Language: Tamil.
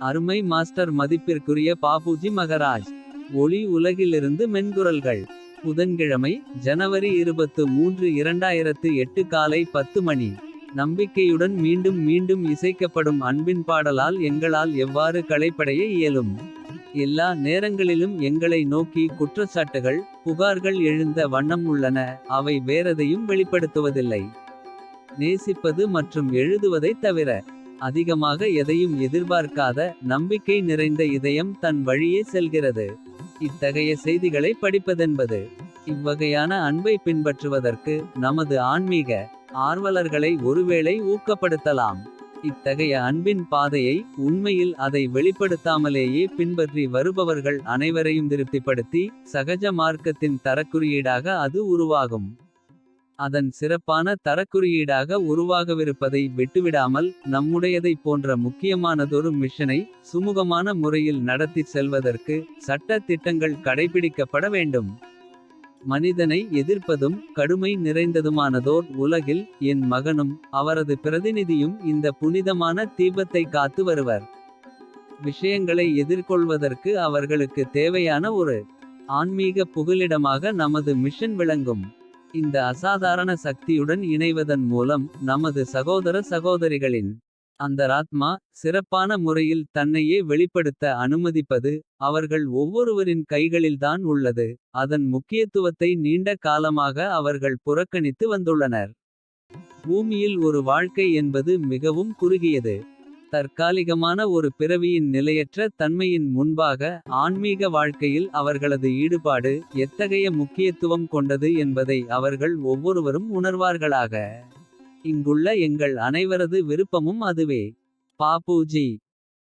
அருமை மாஸ்டர் மதிப்பிற்குரிய பாபுஜி மகராஜ். ஒளி உலகிலிருந்து மென்குரல்கள் புதன்கிழமை ஜனவரி இருபத்து மூன்று இரண்டாயிரத்து எட்டு காலை பத்து மணி. நம்பிக்கையுடன் மீண்டும் மீண்டும் இசைக்கப்படும் அன்பின் பாடலால் எங்களால் எவ்வாறு களைப்படைய இயலும்? எல்லா நேரங்களிலும் எங்களை நோக்கி குற்றச்சாட்டுகள் புகார்கள் எழுந்த வண்ணம் உள்ளன. அவை வேறெதையும் வெளிப்படுத்துவதில்லை. நேசிப்பது மற்றும் எழுதுவதைத் தவிர அதிகமாக எதையும் எதிர்பார்க்காத நம்பிக்கை நிறைந்த இதயம் தன் வழியே செல்கிறது. இத்தகைய செய்திகளை படிப்பதென்பது இவ்வகையான அன்பை பின்பற்றுவதற்கு நமது ஆன்மீக ஆர்வலர்களை ஒருவேளை ஊக்கப்படுத்தலாம். இத்தகைய அன்பின் பாதையை உண்மையில் அதை வெளிப்படுத்தாமலேயே பின்பற்றி வருபவர்கள் அனைவரையும் திருப்திப்படுத்தி சகஜ மார்க்கத்தின் தரக்குறியீடாக அது உருவாகும். அதன் சிறப்பான தரக்குறியீடாக உருவாகவிருப்பதை விட்டுவிடாமல் நம்முடையதைப் போன்ற முக்கியமானதொரு மிஷனை சுமூகமான முறையில் நடத்தி செல்வதற்கு சட்ட திட்டங்கள் கடைபிடிக்கப்பட வேண்டும். மனிதனை எதிர்ப்பதும் கடுமை நிறைந்ததுமானதோர் உலகில் என் மகனும் அவரது பிரதிநிதியும் இந்த புனிதமான தீபத்தை காத்து வருவர். விஷயங்களை எதிர்கொள்வதற்கு அவர்களுக்கு தேவையான ஒரு ஆன்மீக புகலிடமாக நமது மிஷன் விளங்கும். இந்த அசாதாரண சக்தியுடன் இணைவதன் மூலம் நமது சகோதர சகோதரிகளின் அந்தராத்மா சிறப்பான முறையில் தன்னையே வெளிப்படுத்த அனுமதிப்பது அவர்கள் ஒவ்வொருவரின் கைகளில்தான் உள்ளது. அதன் முக்கியத்துவத்தை நீண்ட காலமாக அவர்கள் புறக்கணித்து வந்துள்ளனர். பூமியில் ஒரு வாழ்க்கை என்பது மிகவும் குறுகியது. தற்காலிகமான ஒரு பிறவியின் நிலையற்ற தன்மையின் முன்பாக ஆன்மீக வாழ்க்கையில் அவர்களது ஈடுபாடு எத்தகைய முக்கியத்துவம் கொண்டது என்பதை அவர்கள் ஒவ்வொருவரும் உணர்வார்களாக. இங்குள்ள எங்கள் அனைவரது விருப்பமும் அதுவே. பாபுஜி